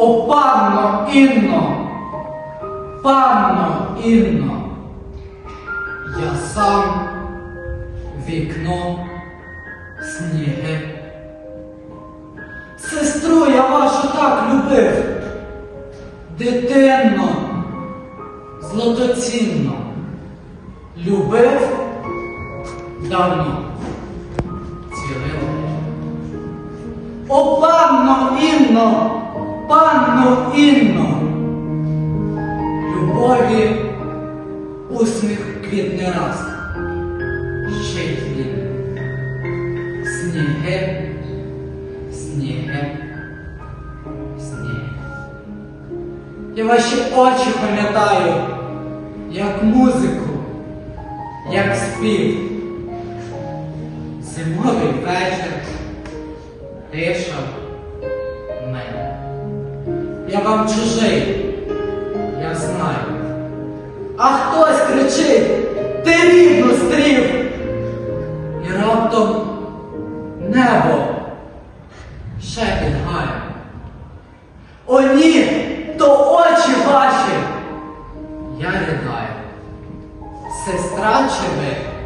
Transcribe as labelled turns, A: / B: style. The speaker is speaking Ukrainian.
A: О, панно Інно, панно Інно, я сам вікно сніги. Сестру я вашу так любив, дитинно, злотоцінно, любив. Давно цілив. О, панно Інно, любові усміх квітне раз, ще й. Сніги, сніги, сніги. Я ваші очі пам'ятаю, як музику, як спів. Зимовий вечір, тиша мене. Я вам чужий, я знаю. А хтось кричить, ти рідно стрів. І раптом небо ще підгає. О ні, то очі ваші. Я ридаю. Сестра чи ви?